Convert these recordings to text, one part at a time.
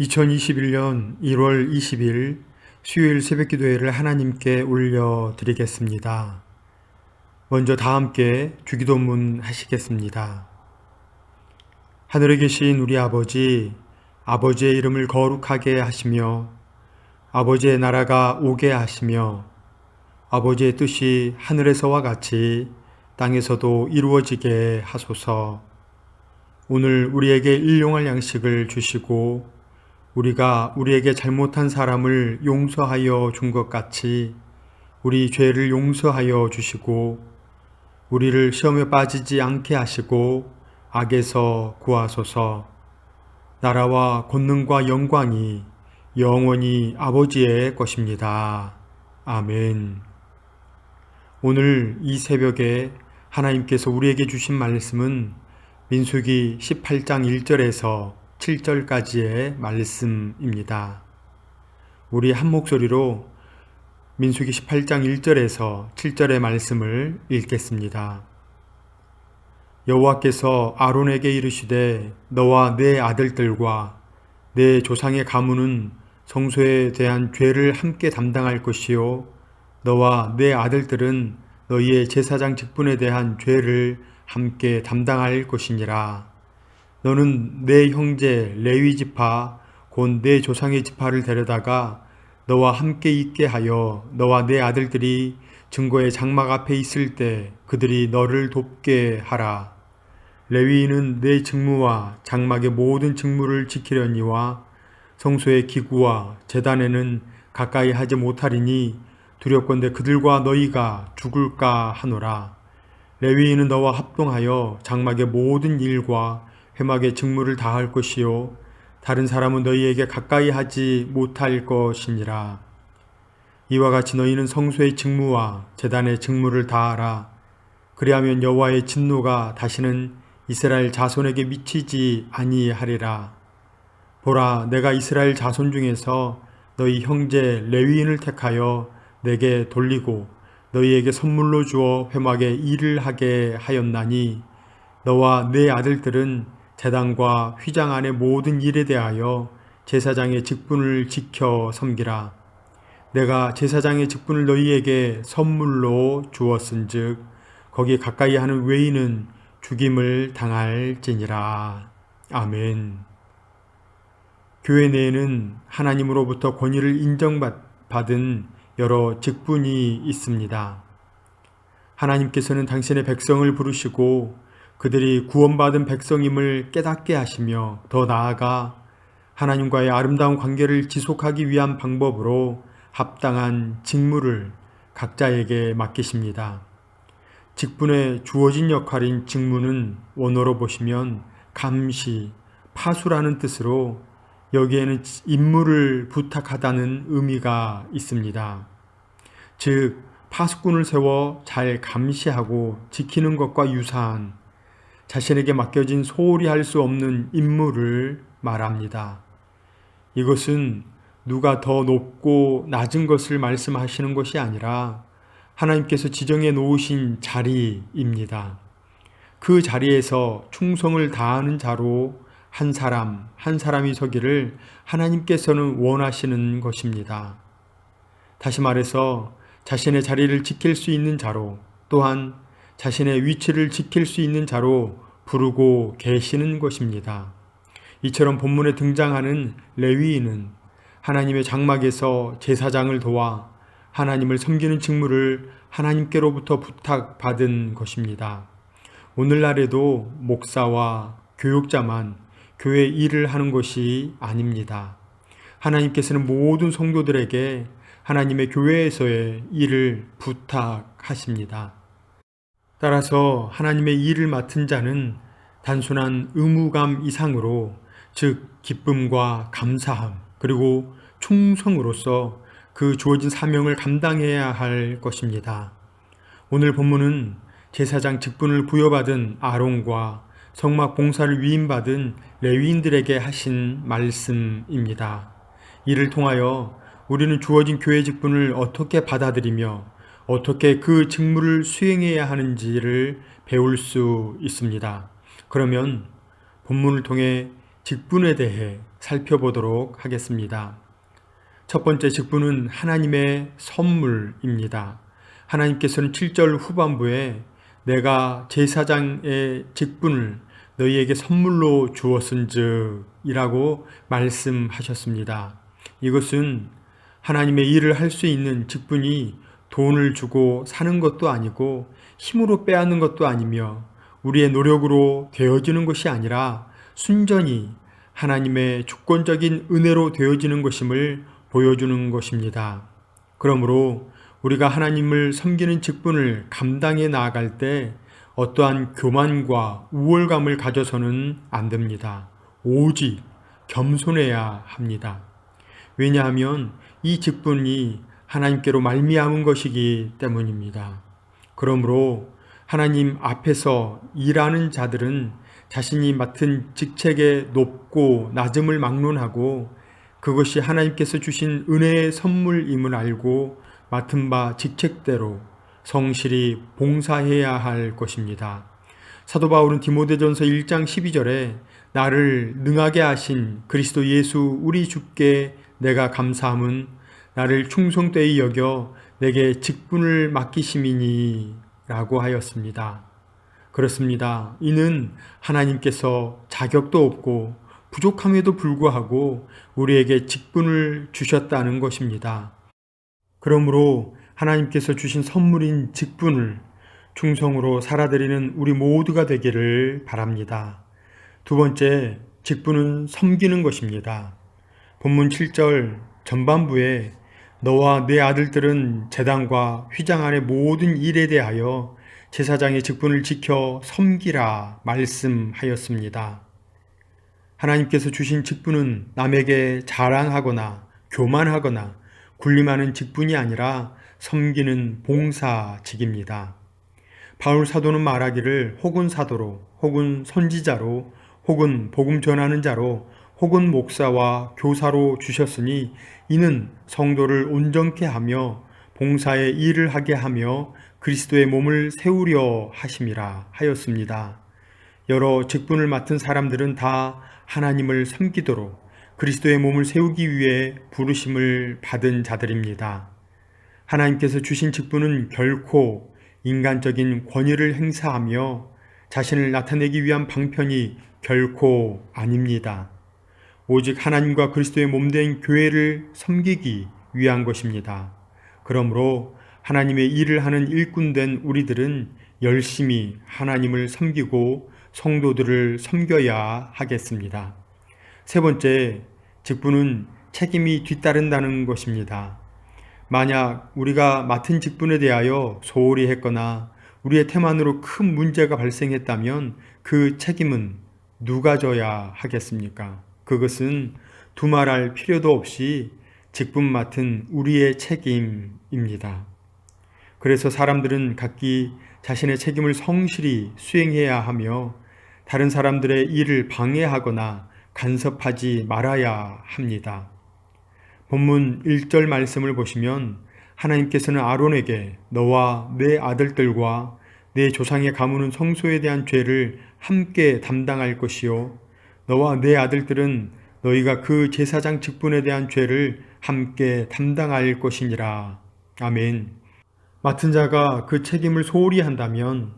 2021년 1월 20일 수요일 새벽 기도회를 하나님께 올려드리겠습니다. 먼저 다 함께 주기도문 하시겠습니다. 하늘에 계신 우리 아버지, 아버지의 이름을 거룩하게 하시며 아버지의 나라가 오게 하시며 아버지의 뜻이 하늘에서와 같이 땅에서도 이루어지게 하소서. 오늘 우리에게 일용할 양식을 주시고 우리가 우리에게 잘못한 사람을 용서하여 준 것 같이 우리 죄를 용서하여 주시고 우리를 시험에 빠지지 않게 하시고 악에서 구하소서 나라와 권능과 영광이 영원히 아버지의 것입니다. 아멘. 오늘 이 새벽에 하나님께서 우리에게 주신 말씀은 민수기 18장 1절에서 7절까지의 말씀입니다. 우리 한 목소리로 민수기 18장 1절에서 7절의 말씀을 읽겠습니다. 여호와께서 아론에게 이르시되 너와 내 아들들과 내 조상의 가문은 성소에 대한 죄를 함께 담당할 것이요 너와 내 아들들은 너희의 제사장 직분에 대한 죄를 함께 담당할 것이니라. 너는 내 형제 레위 지파 곧 내 조상의 지파를 데려다가 너와 함께 있게 하여 너와 내 아들들이 증거의 장막 앞에 있을 때 그들이 너를 돕게 하라. 레위인은 내 직무와 장막의 모든 직무를 지키려니와 성소의 기구와 재단에는 가까이 하지 못하리니 두렵건대 그들과 너희가 죽을까 하노라. 레위인은 너와 합동하여 장막의 모든 일과 회막의 직무를 다할 것이요 다른 사람은 너희에게 가까이 하지 못할 것이니라. 이와 같이 너희는 성소의 직무와 재단의 직무를 다하라. 그리하면 여호와의 진노가 다시는 이스라엘 자손에게 미치지 아니하리라. 보라, 내가 이스라엘 자손 중에서 너희 형제 레위인을 택하여 내게 돌리고 너희에게 선물로 주어 회막에 일을 하게 하였나니 너와 내 아들들은 재단과 휘장 안의 모든 일에 대하여 제사장의 직분을 지켜 섬기라. 내가 제사장의 직분을 너희에게 선물로 주었은즉 거기 가까이 하는 외인은 죽임을 당할지니라. 아멘. 교회 내에는 하나님으로부터 권위를 인정받은 여러 직분이 있습니다. 하나님께서는 당신의 백성을 부르시고 그들이 구원받은 백성임을 깨닫게 하시며 더 나아가 하나님과의 아름다운 관계를 지속하기 위한 방법으로 합당한 직무를 각자에게 맡기십니다. 직분에 주어진 역할인 직무는 원어로 보시면 감시, 파수라는 뜻으로 여기에는 임무를 부탁하다는 의미가 있습니다. 즉, 파수꾼을 세워 잘 감시하고 지키는 것과 유사한 자신에게 맡겨진 소홀히 할 수 없는 임무를 말합니다. 이것은 누가 더 높고 낮은 것을 말씀하시는 것이 아니라 하나님께서 지정해 놓으신 자리입니다. 그 자리에서 충성을 다하는 자로 한 사람, 한 사람이 서기를 하나님께서는 원하시는 것입니다. 다시 말해서 자신의 자리를 지킬 수 있는 자로 또한 자신의 위치를 지킬 수 있는 자로 부르고 계시는 것입니다. 이처럼 본문에 등장하는 레위인은 하나님의 장막에서 제사장을 도와 하나님을 섬기는 직무를 하나님께로부터 부탁받은 것입니다. 오늘날에도 목사와 교육자만 교회 일을 하는 것이 아닙니다. 하나님께서는 모든 성도들에게 하나님의 교회에서의 일을 부탁하십니다. 따라서 하나님의 일을 맡은 자는 단순한 의무감 이상으로 즉 기쁨과 감사함 그리고 충성으로서 그 주어진 사명을 감당해야 할 것입니다. 오늘 본문은 제사장 직분을 부여받은 아론과 성막 봉사를 위임받은 레위인들에게 하신 말씀입니다. 이를 통하여 우리는 주어진 교회 직분을 어떻게 받아들이며 어떻게 그 직무를 수행해야 하는지를 배울 수 있습니다. 그러면 본문을 통해 직분에 대해 살펴보도록 하겠습니다. 첫 번째 직분은 하나님의 선물입니다. 하나님께서는 7절 후반부에 내가 제사장의 직분을 너희에게 선물로 주었은즉 이라고 말씀하셨습니다. 이것은 하나님의 일을 할 수 있는 직분이 돈을 주고 사는 것도 아니고 힘으로 빼앗는 것도 아니며 우리의 노력으로 되어지는 것이 아니라 순전히 하나님의 주권적인 은혜로 되어지는 것임을 보여주는 것입니다. 그러므로 우리가 하나님을 섬기는 직분을 감당해 나아갈 때 어떠한 교만과 우월감을 가져서는 안 됩니다. 오직 겸손해야 합니다. 왜냐하면 이 직분이 하나님께로 말미암은 것이기 때문입니다. 그러므로 하나님 앞에서 일하는 자들은 자신이 맡은 직책의 높고 낮음을 막론하고 그것이 하나님께서 주신 은혜의 선물임을 알고 맡은 바 직책대로 성실히 봉사해야 할 것입니다. 사도 바울은 디모데전서 1장 12절에 나를 능하게 하신 그리스도 예수 우리 주께 내가 감사함은 나를 충성되이 여겨 내게 직분을 맡기심이니 라고 하였습니다. 그렇습니다. 이는 하나님께서 자격도 없고 부족함에도 불구하고 우리에게 직분을 주셨다는 것입니다. 그러므로 하나님께서 주신 선물인 직분을 충성으로 살아드리는 우리 모두가 되기를 바랍니다. 두 번째, 직분은 섬기는 것입니다. 본문 7절 전반부에 너와 내 아들들은 재단과 휘장 안의 모든 일에 대하여 제사장의 직분을 지켜 섬기라 말씀하였습니다. 하나님께서 주신 직분은 남에게 자랑하거나 교만하거나 군림하는 직분이 아니라 섬기는 봉사직입니다. 바울 사도는 말하기를 혹은 사도로, 혹은 선지자로, 혹은 복음 전하는 자로, 혹은 목사와 교사로 주셨으니 이는 성도를 온전케 하며 봉사의 일을 하게 하며 그리스도의 몸을 세우려 하심이라 하였습니다. 여러 직분을 맡은 사람들은 다 하나님을 섬기도록 그리스도의 몸을 세우기 위해 부르심을 받은 자들입니다. 하나님께서 주신 직분은 결코 인간적인 권위를 행사하며 자신을 나타내기 위한 방편이 결코 아닙니다. 오직 하나님과 그리스도의 몸된 교회를 섬기기 위한 것입니다. 그러므로 하나님의 일을 하는 일꾼된 우리들은 열심히 하나님을 섬기고 성도들을 섬겨야 하겠습니다. 세 번째, 직분은 책임이 뒤따른다는 것입니다. 만약 우리가 맡은 직분에 대하여 소홀히 했거나 우리의 태만으로 큰 문제가 발생했다면 그 책임은 누가 져야 하겠습니까? 그것은 두말할 필요도 없이 직분 맡은 우리의 책임입니다. 그래서 사람들은 각기 자신의 책임을 성실히 수행해야 하며 다른 사람들의 일을 방해하거나 간섭하지 말아야 합니다. 본문 1절 말씀을 보시면 하나님께서는 아론에게 너와 내 아들들과 내 조상의 가문은 성소에 대한 죄를 함께 담당할 것이요 너와 내 아들들은 너희가 그 제사장 직분에 대한 죄를 함께 담당할 것이니라. 아멘. 맡은 자가 그 책임을 소홀히 한다면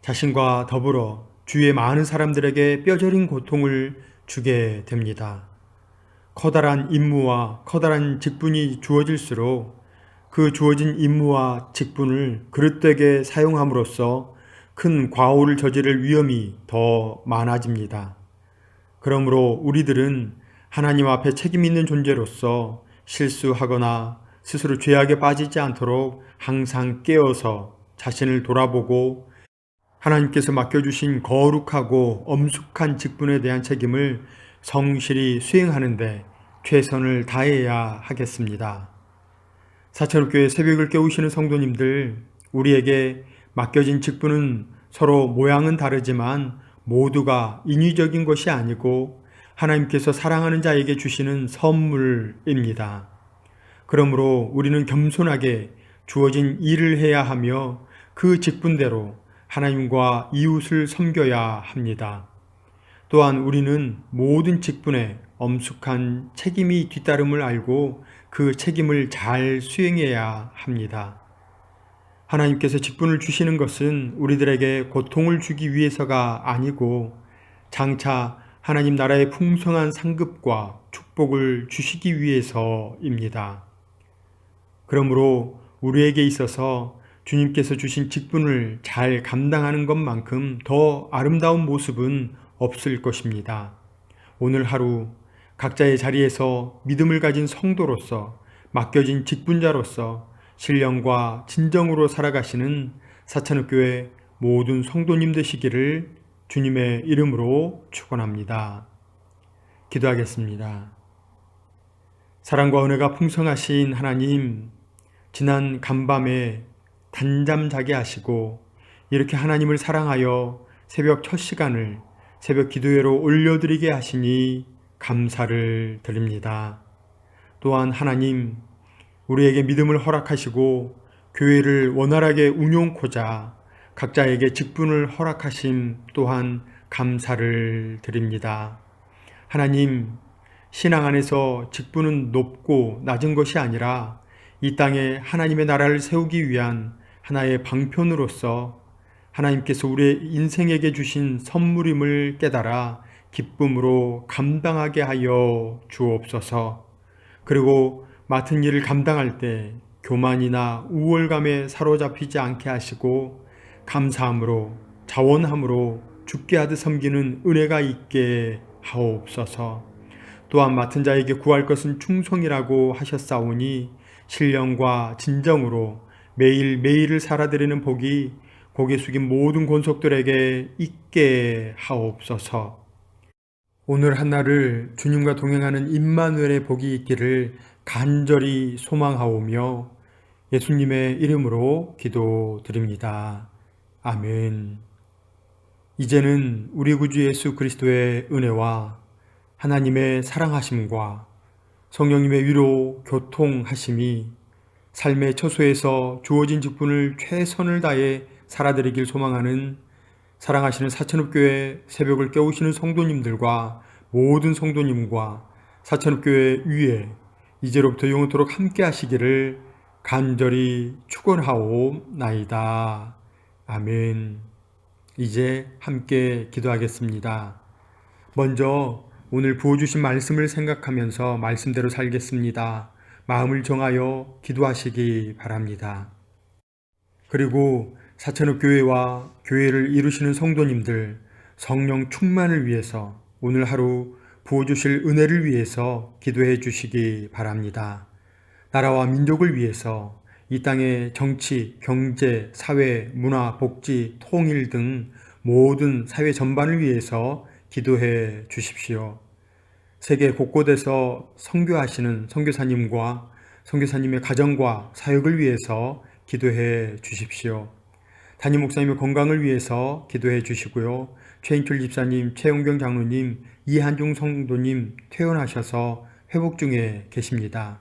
자신과 더불어 주위의 많은 사람들에게 뼈저린 고통을 주게 됩니다. 커다란 임무와 커다란 직분이 주어질수록 그 주어진 임무와 직분을 그릇되게 사용함으로써 큰 과오를 저지를 위험이 더 많아집니다. 그러므로 우리들은 하나님 앞에 책임 있는 존재로서 실수하거나 스스로 죄악에 빠지지 않도록 항상 깨어서 자신을 돌아보고 하나님께서 맡겨주신 거룩하고 엄숙한 직분에 대한 책임을 성실히 수행하는데 최선을 다해야 하겠습니다. 사천교회 새벽을 깨우시는 성도님들, 우리에게 맡겨진 직분은 서로 모양은 다르지만 모두가 인위적인 것이 아니고 하나님께서 사랑하는 자에게 주시는 선물입니다. 그러므로 우리는 겸손하게 주어진 일을 해야 하며 그 직분대로 하나님과 이웃을 섬겨야 합니다. 또한 우리는 모든 직분에 엄숙한 책임이 뒤따름을 알고 그 책임을 잘 수행해야 합니다. 하나님께서 직분을 주시는 것은 우리들에게 고통을 주기 위해서가 아니고 장차 하나님 나라의 풍성한 상급과 축복을 주시기 위해서입니다. 그러므로 우리에게 있어서 주님께서 주신 직분을 잘 감당하는 것만큼 더 아름다운 모습은 없을 것입니다. 오늘 하루 각자의 자리에서 믿음을 가진 성도로서 맡겨진 직분자로서 신령과 진정으로 살아가시는 사천읍교회 모든 성도님 되시기를 주님의 이름으로 축원합니다. 기도하겠습니다. 사랑과 은혜가 풍성하신 하나님, 지난 간밤에 단잠 자게 하시고 이렇게 하나님을 사랑하여 새벽 첫 시간을 새벽 기도회로 올려드리게 하시니 감사를 드립니다. 또한 하나님, 우리에게 믿음을 허락하시고 교회를 원활하게 운용코자 각자에게 직분을 허락하심 또한 감사를 드립니다. 하나님, 신앙 안에서 직분은 높고 낮은 것이 아니라 이 땅에 하나님의 나라를 세우기 위한 하나의 방편으로서 하나님께서 우리의 인생에게 주신 선물임을 깨달아 기쁨으로 감당하게 하여 주옵소서. 그리고 맡은 일을 감당할 때 교만이나 우월감에 사로잡히지 않게 하시고 감사함으로 자원함으로 죽게 하듯 섬기는 은혜가 있게 하옵소서. 또한 맡은 자에게 구할 것은 충성이라고 하셨사오니 신령과 진정으로 매일 매일을 살아드리는 복이 고개 숙인 모든 권속들에게 있게 하옵소서. 오늘 한날을 주님과 동행하는 임마누엘의 복이 있기를 간절히 소망하오며 예수님의 이름으로 기도드립니다. 아멘. 이제는 우리 구주 예수 그리스도의 은혜와 하나님의 사랑하심과 성령님의 위로 교통하심이 삶의 처소에서 주어진 직분을 최선을 다해 살아드리길 소망하는 사랑하시는 사천읍교회 새벽을 깨우시는 성도님들과 모든 성도님과 사천읍교회 위에 이제로부터 영원토록 함께 하시기를 간절히 축원하오나이다. 아멘. 이제 함께 기도하겠습니다. 먼저 오늘 부어주신 말씀을 생각하면서 말씀대로 살겠습니다. 마음을 정하여 기도하시기 바랍니다. 그리고 사천읍 교회와 교회를 이루시는 성도님들 성령 충만을 위해서 오늘 하루 부어주실 은혜를 위해서 기도해 주시기 바랍니다. 나라와 민족을 위해서 이 땅의 정치, 경제, 사회, 문화, 복지, 통일 등 모든 사회 전반을 위해서 기도해 주십시오. 세계 곳곳에서 선교하시는 선교사님과 선교사님의 가정과 사역을 위해서 기도해 주십시오. 담임 목사님의 건강을 위해서 기도해 주시고요. 최인철 집사님, 최용경 장로님, 이한중 성도님 퇴원하셔서 회복 중에 계십니다.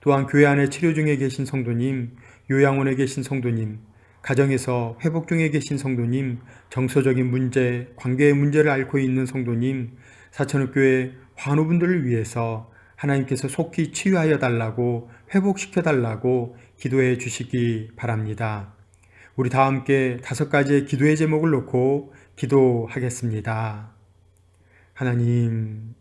또한 교회 안에 치료 중에 계신 성도님, 요양원에 계신 성도님, 가정에서 회복 중에 계신 성도님, 정서적인 문제, 관계의 문제를 앓고 있는 성도님, 사천읍교회 환우분들을 위해서 하나님께서 속히 치유하여 달라고 회복시켜 달라고 기도해 주시기 바랍니다. 우리 다 함께 다섯 가지의 기도의 제목을 놓고 기도하겠습니다. 하나님,